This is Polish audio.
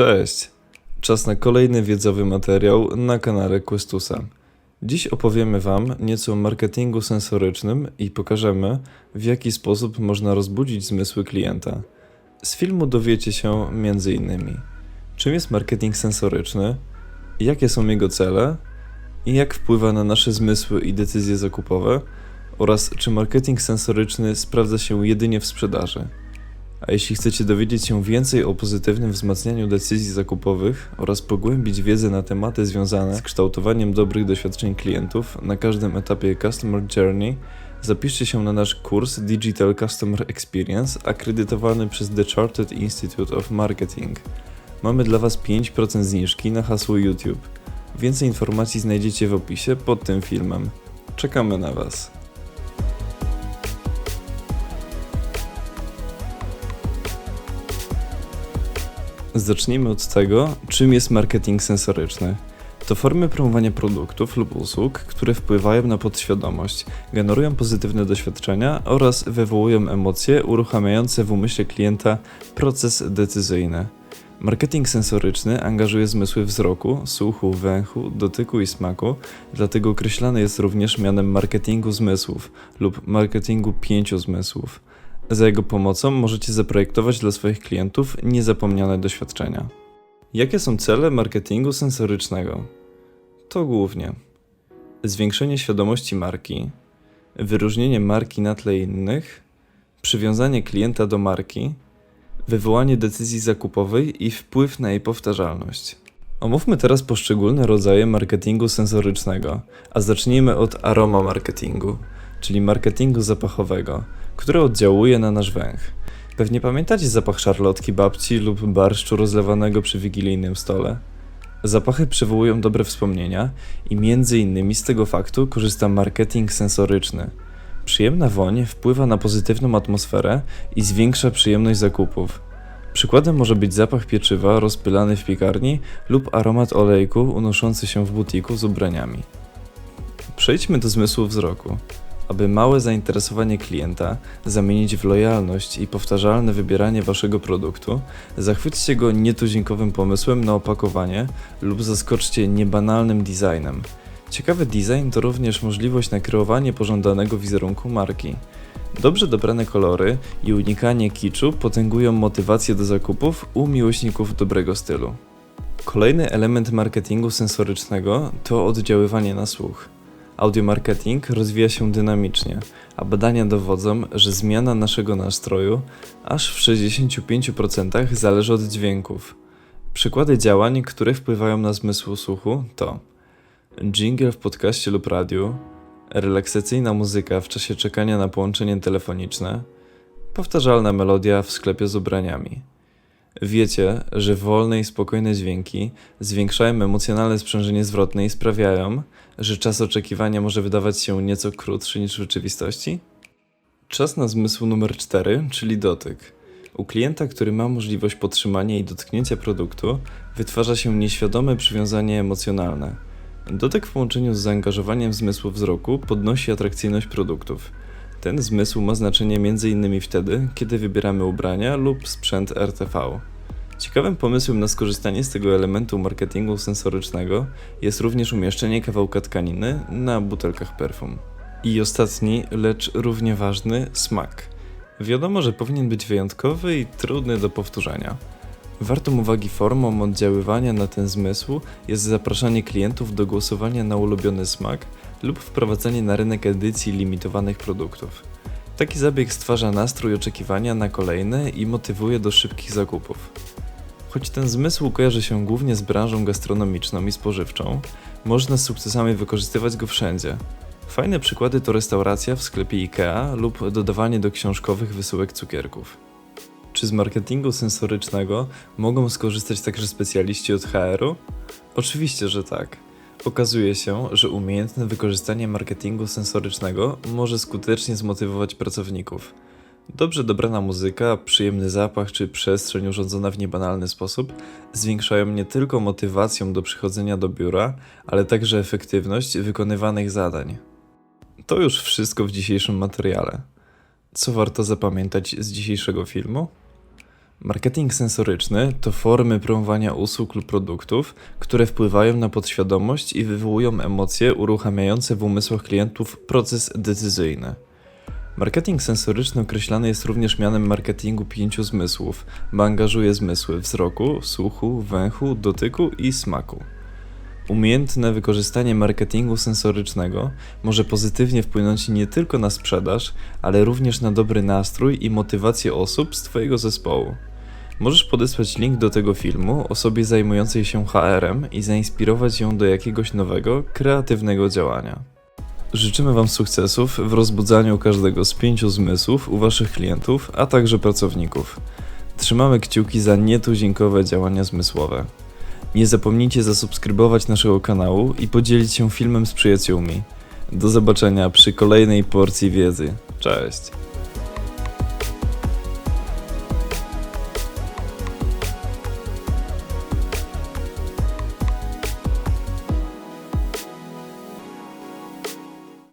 Cześć! Czas na kolejny wiedzowy materiał na kanale Questusa. Dziś opowiemy Wam nieco o marketingu sensorycznym i pokażemy, w jaki sposób można rozbudzić zmysły klienta. Z filmu dowiecie się m.in. czym jest marketing sensoryczny, jakie są jego cele i jak wpływa na nasze zmysły i decyzje zakupowe oraz czy marketing sensoryczny sprawdza się jedynie w sprzedaży. A jeśli chcecie dowiedzieć się więcej o pozytywnym wzmacnianiu decyzji zakupowych oraz pogłębić wiedzę na tematy związane z kształtowaniem dobrych doświadczeń klientów na każdym etapie Customer Journey, zapiszcie się na nasz kurs Digital Customer Experience akredytowany przez The Chartered Institute of Marketing. Mamy dla Was 5% zniżki na hasło YouTube. Więcej informacji znajdziecie w opisie pod tym filmem. Czekamy na Was. Zacznijmy od tego, czym jest marketing sensoryczny. To formy promowania produktów lub usług, które wpływają na podświadomość, generują pozytywne doświadczenia oraz wywołują emocje uruchamiające w umyśle klienta proces decyzyjny. Marketing sensoryczny angażuje zmysły wzroku, słuchu, węchu, dotyku i smaku, dlatego określany jest również mianem marketingu zmysłów lub marketingu pięciu zmysłów. Za jego pomocą możecie zaprojektować dla swoich klientów niezapomniane doświadczenia. Jakie są cele marketingu sensorycznego? To głównie zwiększenie świadomości marki, wyróżnienie marki na tle innych, przywiązanie klienta do marki, wywołanie decyzji zakupowej i wpływ na jej powtarzalność. Omówmy teraz poszczególne rodzaje marketingu sensorycznego, a zacznijmy od aroma marketingu, czyli marketingu zapachowego, który oddziałuje na nasz węch. Pewnie pamiętacie zapach szarlotki babci lub barszczu rozlewanego przy wigilijnym stole. Zapachy przywołują dobre wspomnienia i między innymi z tego faktu korzysta marketing sensoryczny. Przyjemna woń wpływa na pozytywną atmosferę i zwiększa przyjemność zakupów. Przykładem może być zapach pieczywa rozpylany w piekarni lub aromat olejku unoszący się w butiku z ubraniami. Przejdźmy do zmysłu wzroku. Aby małe zainteresowanie klienta zamienić w lojalność i powtarzalne wybieranie waszego produktu, zachwyćcie go nietuzinkowym pomysłem na opakowanie lub zaskoczcie niebanalnym designem. Ciekawy design to również możliwość nakreowania pożądanego wizerunku marki. Dobrze dobrane kolory i unikanie kiczu potęgują motywację do zakupów u miłośników dobrego stylu. Kolejny element marketingu sensorycznego to oddziaływanie na słuch. Audiomarketing rozwija się dynamicznie, a badania dowodzą, że zmiana naszego nastroju aż w 65% zależy od dźwięków. Przykłady działań, które wpływają na zmysł słuchu to jingle w podcaście lub radiu, relaksacyjna muzyka w czasie czekania na połączenie telefoniczne, powtarzalna melodia w sklepie z ubraniami. Wiecie, że wolne i spokojne dźwięki zwiększają emocjonalne sprzężenie zwrotne i sprawiają, że czas oczekiwania może wydawać się nieco krótszy niż w rzeczywistości? Czas na zmysł numer 4, czyli dotyk. U klienta, który ma możliwość podtrzymania i dotknięcia produktu, wytwarza się nieświadome przywiązanie emocjonalne. Dotyk w połączeniu z zaangażowaniem zmysłu wzroku podnosi atrakcyjność produktów. Ten zmysł ma znaczenie m.in. wtedy, kiedy wybieramy ubrania lub sprzęt RTV. Ciekawym pomysłem na skorzystanie z tego elementu marketingu sensorycznego jest również umieszczenie kawałka tkaniny na butelkach perfum. I ostatni, lecz równie ważny, smak. Wiadomo, że powinien być wyjątkowy i trudny do powtórzenia. Wartą uwagi formą oddziaływania na ten zmysł jest zapraszanie klientów do głosowania na ulubiony smak lub wprowadzanie na rynek edycji limitowanych produktów. Taki zabieg stwarza nastrój oczekiwania na kolejne i motywuje do szybkich zakupów. Choć ten zmysł kojarzy się głównie z branżą gastronomiczną i spożywczą, można z sukcesami wykorzystywać go wszędzie. Fajne przykłady to restauracja w sklepie IKEA lub dodawanie do książkowych wysyłek cukierków. Czy z marketingu sensorycznego mogą skorzystać także specjaliści od HR-u? Oczywiście, że tak. Okazuje się, że umiejętne wykorzystanie marketingu sensorycznego może skutecznie zmotywować pracowników. Dobrze dobrana muzyka, przyjemny zapach czy przestrzeń urządzona w niebanalny sposób zwiększają nie tylko motywację do przychodzenia do biura, ale także efektywność wykonywanych zadań. To już wszystko w dzisiejszym materiale. Co warto zapamiętać z dzisiejszego filmu? Marketing sensoryczny to formy promowania usług lub produktów, które wpływają na podświadomość i wywołują emocje uruchamiające w umysłach klientów proces decyzyjny. Marketing sensoryczny określany jest również mianem marketingu pięciu zmysłów, bo angażuje zmysły wzroku, słuchu, węchu, dotyku i smaku. Umiejętne wykorzystanie marketingu sensorycznego może pozytywnie wpłynąć nie tylko na sprzedaż, ale również na dobry nastrój i motywację osób z Twojego zespołu. Możesz podesłać link do tego filmu osobie zajmującej się HR-em i zainspirować ją do jakiegoś nowego, kreatywnego działania. Życzymy Wam sukcesów w rozbudzaniu każdego z pięciu zmysłów u Waszych klientów, a także pracowników. Trzymamy kciuki za nietuzinkowe działania zmysłowe. Nie zapomnijcie zasubskrybować naszego kanału i podzielić się filmem z przyjaciółmi. Do zobaczenia przy kolejnej porcji wiedzy. Cześć!